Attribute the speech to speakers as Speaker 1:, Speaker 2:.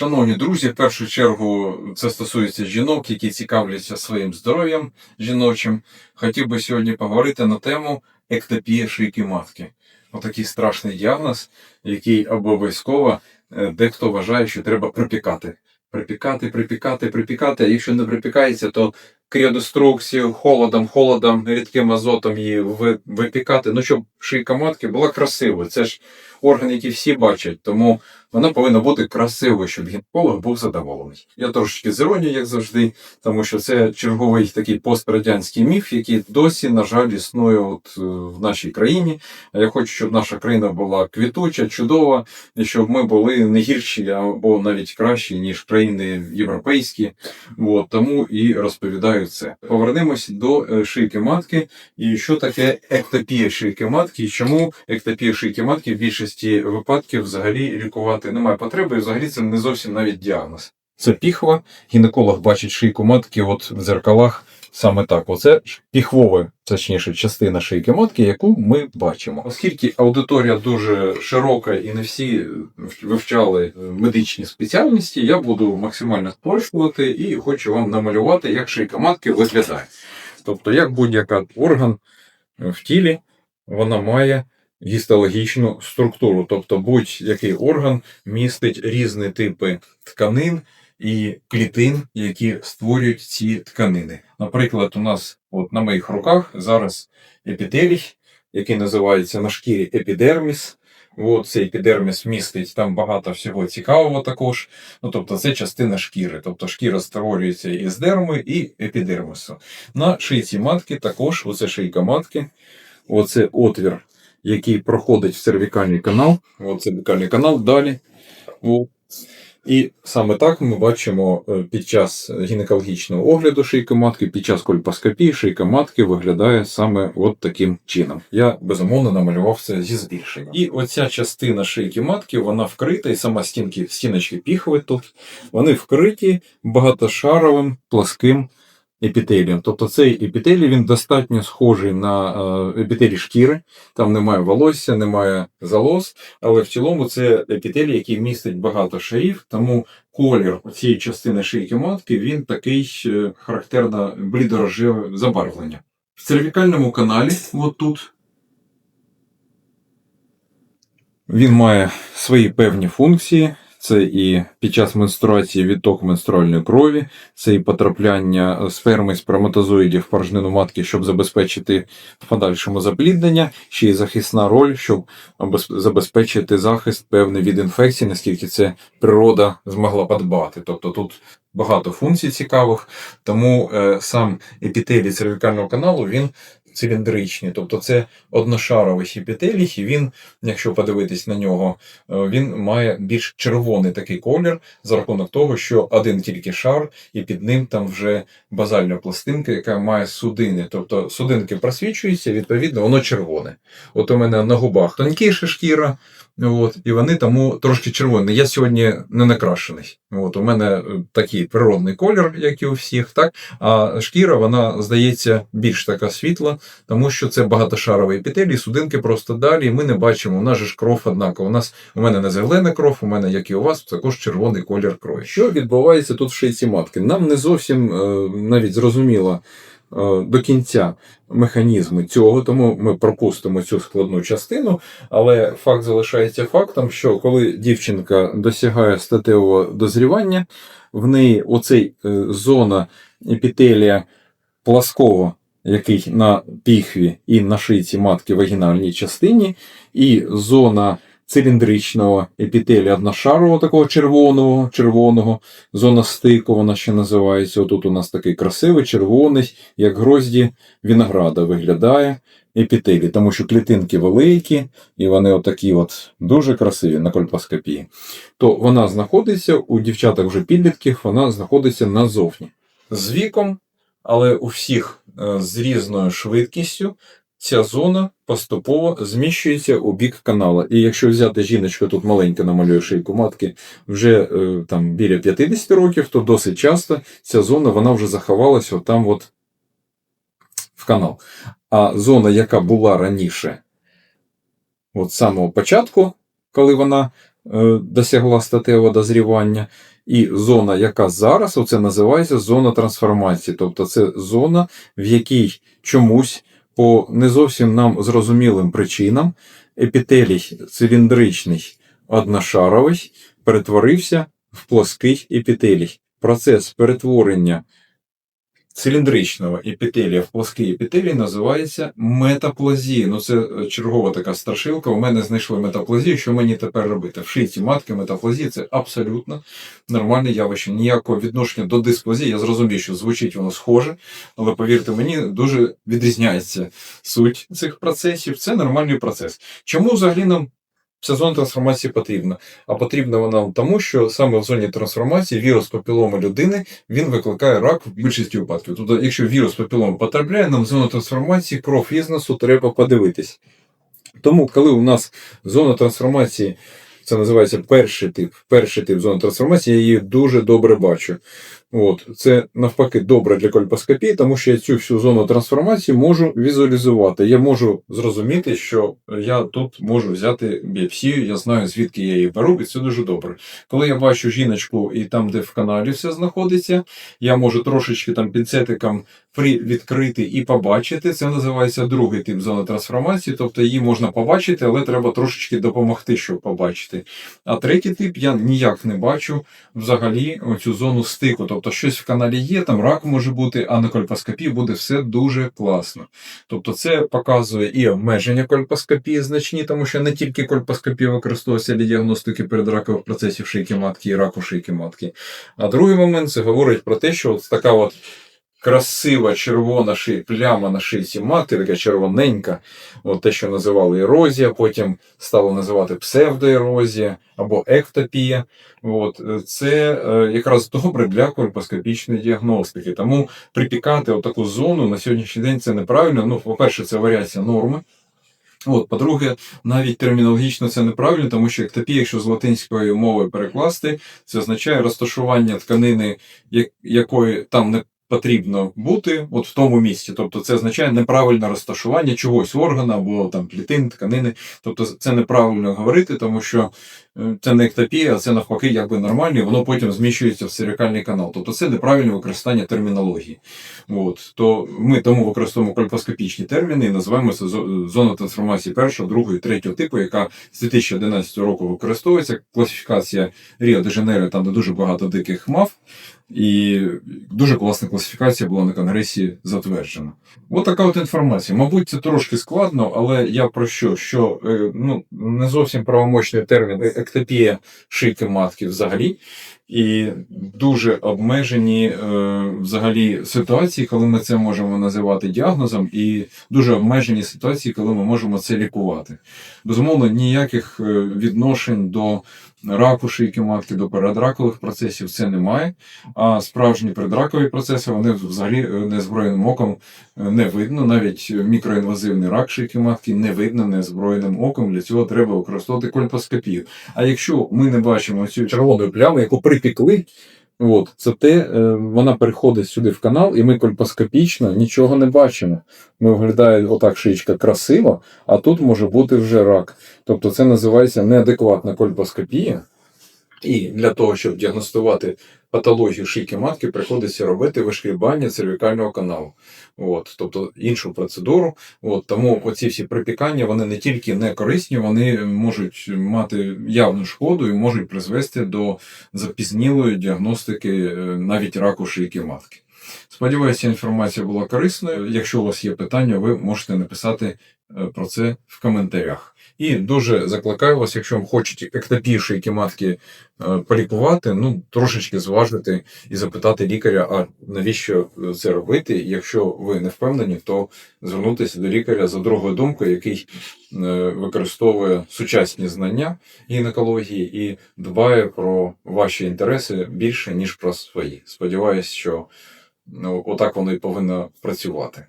Speaker 1: Шановні друзі, в першу чергу це стосується жінок, які цікавляться своїм здоров'ям жіночим. Хотів би сьогодні поговорити на тему ектопія шийки матки. Отакий страшний діагноз, який обов'язково е, дехто вважає, що треба припікати. Припікати, припікати, припікати. А якщо не припікається, то кріодеструкцію, холодом, холодом, рідким азотом її випікати. Ну, щоб шийка матки була красивою. Це ж орган, який всі бачать, тому вона повинна бути красивою, щоб гінеколог був задоволений. Я трошечки з іронією, як завжди, тому що це черговий такий пострадянський міф, який досі, на жаль, існує от е, в нашій країні. А я хочу, щоб наша країна була квітуча, чудова, і щоб ми були не гірші або навіть кращі, ніж країни європейські. От, тому і розповідаю це. Повернемось до е, шийки матки. І що таке ектопія шийки матки, і чому ектопія шийки матки в більшості випадків взагалі лікувати немає потреби, і взагалі це не зовсім навіть діагноз. Це піхва. Гінеколог бачить шийку матки от в дзеркалах саме так. Оце піхвова, точніше, частина шийки матки, яку ми бачимо. Оскільки аудиторія дуже широка і не всі вивчали медичні спеціальності, я буду максимально спрощувати і хочу вам намалювати, як шийка матки виглядає. Тобто, як будь-який орган в тілі, вона має гістологічну структуру. Тобто, будь-який орган містить різні типи тканин і клітин, які створюють ці тканини. Наприклад, у нас от на моїх руках зараз епітелій, який називається на шкірі епідерміс. От цей епідерміс містить там багато всього цікавого також. Ну, тобто, це частина шкіри. Тобто шкіра створюється із дерми і епідермісу. На шийці матки також, оце шийка матки, оце отвір, який проходить в цервікальний канал. Оце цервікальний канал далі. От. І саме так ми бачимо е, під час гінекологічного огляду шийки матки, під час кольпоскопії шийка матки виглядає саме от таким чином. Я безумовно намалював це зі збільшенням. І оця частина шийки матки, вона вкрита, і сама стінки, стіночки піхви тут, вони вкриті багатошаровим пласким епітелієм. Тобто цей епітелій він достатньо схожий на е, епітелій шкіри, там немає волосся, немає залоз, але в цілому це епітелій, який містить багато шарів, тому колір цієї частини шийки матки він такий е, характерно блідорожеве забарвлення. В цервікальному каналі, от тут, він має свої певні функції. Це і під час менструації відток менструальної крові, це і потрапляння сперми сперматозоїдів в порожнину матки, щоб забезпечити в подальшому запліднення, ще й захисна роль, щоб забезпечити захист певний від інфекцій, наскільки це природа змогла подбати. Тобто тут багато функцій цікавих, тому е, сам епітелій цервікального каналу він циліндричний, тобто це одношаровий хіпітеліх, і він, якщо подивитись на нього, е, він має більш червоний такий колір за рахунок того, що один тільки шар, і під ним там вже базальна пластинка, яка має судини. Тобто судинки просвічуються, відповідно, воно червоне. От у мене на губах тонкіша шкіра, от, і вони тому трошки червоні. Я сьогодні не накрашений. От, у мене е, такий природний колір, як і у всіх, так? а шкіра, вона здається більш така світла, тому що це багатошаровий епітелій, судинки просто далі, ми не бачимо. У нас же ж кров однакова. У нас у мене не зелена кров, у мене, як і у вас, також червоний колір крові. Що відбувається тут в шийці матки? Нам не зовсім е, навіть зрозуміло до кінця механізми цього, тому ми пропустимо цю складну частину. Але факт залишається фактом, що коли дівчинка досягає статевого дозрівання, в неї оцей е, зона епітелія пласкового, який на піхві і на шийці матки вагінальній частині, і зона циліндричного епітелія одношарового, такого червоного, червоного, зона стику, вона ще називається. Отут у нас такий красивий, червоний, як грозді винограда виглядає епітелій, тому що клітинки великі, і вони отакі от дуже красиві на кольпоскопії. То вона знаходиться у дівчаток вже підлітків, вона знаходиться назовні. З віком, але у всіх е, з різною швидкістю ця зона поступово зміщується у бік канала. І якщо взяти жіночку, тут маленька намалює шийку матки, вже е, там біля 50 років, то досить часто ця зона вона вже заховалася отам от в канал. А зона, яка була раніше, от самого початку, коли вона е, досягла статевого дозрівання, і зона, яка зараз, оце називається зона трансформації. Тобто це зона, в якій чомусь по не зовсім нам зрозумілим причинам епітелій циліндричний одношаровий перетворився в плоский епітелій. Процес перетворення циліндричного епітелія в плоский епітелій називається метаплазія. Ну, це е, чергова така страшилка. У мене знайшли метаплазію. Що мені тепер робити? В шийці матки метаплазія це абсолютно нормальне явище. Ніякого відношення до дисплазії. Я зрозумів, що звучить воно схоже, але повірте мені, дуже відрізняється суть цих процесів. Це нормальний процес. Чому взагалі нам сезон трансформації потрібна? А потрібна вона тому, що саме в зоні трансформації вірус папіломи людини він викликає рак в більшості випадків. Тобто, якщо вірус папіломи потрапляє, нам в зону трансформації кров із треба подивитись. Тому, коли у нас зона трансформації, це називається перший тип, перший тип зони трансформації, я її дуже добре бачу. От, це навпаки добре для кольпоскопії, тому що я цю всю зону трансформації можу візуалізувати. Я можу зрозуміти, що я тут можу взяти біопсію, я знаю, звідки я її беру, і це дуже добре. Коли я бачу жіночку і там, де в каналі все знаходиться, я можу трошечки там пінцетиком відкрити і побачити. Це називається другий тип зони трансформації, тобто її можна побачити, але треба трошечки допомогти, щоб побачити. А третій тип я ніяк не бачу взагалі оцю зону стику. Тобто щось в каналі є, там рак може бути, а на кольпоскопії буде все дуже класно. Тобто це показує і обмеження кольпоскопії значні, тому що не тільки кольпоскопія використовується для діагностики передракових процесів шийки матки і раку шийки матки. А другий момент це говорить про те, що от така от красива червона ши, пляма на шийці матки, така червоненька, от те, що називали ерозія, потім стало називати псевдоерозія або ектопія. От, е, це е, якраз добре для кольпоскопічної діагностики. Тому припікати отаку зону на сьогоднішній день це неправильно. Ну, по-перше, це варіація норми. От, по-друге, навіть термінологічно це неправильно, тому що ектопія, якщо з латинської мови перекласти, це означає розташування тканини, якої там не потрібно бути, от в тому місці. Тобто це означає неправильне розташування чогось органа або там клітин, тканини. Тобто це неправильно говорити, тому що е, це не ектопія, а це навпаки якби нормально, і воно потім зміщується в цервікальний канал. Тобто це неправильне використання термінології. От, то ми тому використовуємо кольпоскопічні терміни і називаємо це зо- зона трансформації першого, другого і третього типу, яка з 2011 року використовується. Класифікація Ріо де Жанейро, там де дуже багато диких мав. І дуже класна класифікація була на конгресі затверджена. От така от інформація. Мабуть, це трошки складно, але я про що? Що е, ну, не зовсім правомочний термін е- ектопія шийки матки взагалі. І дуже обмежені е, взагалі ситуації, коли ми це можемо називати діагнозом, і дуже обмежені ситуації, коли ми можемо це лікувати. Безумовно, ніяких е, відношень до раку шийки матки, до передракових процесів це немає. А справжні предракові процеси вони взагалі е, незброєним оком е, не видно. Навіть мікроінвазивний рак шийки матки не видно незброєним оком. Для цього треба використовувати кольпоскопію. А якщо ми не бачимо цю червону пляму, яку припікли. От, це те, вона переходить сюди в канал, і ми кольпоскопічно нічого не бачимо. Ми виглядає отак шиєчка красиво, а тут може бути вже рак. Тобто це називається неадекватна кольпоскопія. І для того, щоб діагностувати патологію шийки матки, приходиться робити вишкрібання цервікального каналу. От, тобто іншу процедуру. От, тому оці всі припікання вони не тільки не корисні, вони можуть мати явну шкоду і можуть призвести до запізнілої діагностики е, навіть раку шийки матки. Сподіваюся, інформація була корисною. Якщо у вас є питання, ви можете написати е, про це в коментарях. І дуже закликаю вас, якщо вам хочуть ектопію шийки матки полікувати, ну трошечки зважити і запитати лікаря, а навіщо це робити. Якщо ви не впевнені, то звернутися до лікаря за другою думкою, який е, використовує сучасні знання гінекології і дбає про ваші інтереси більше ніж про свої. Сподіваюсь, що ну, отак воно і повинно працювати.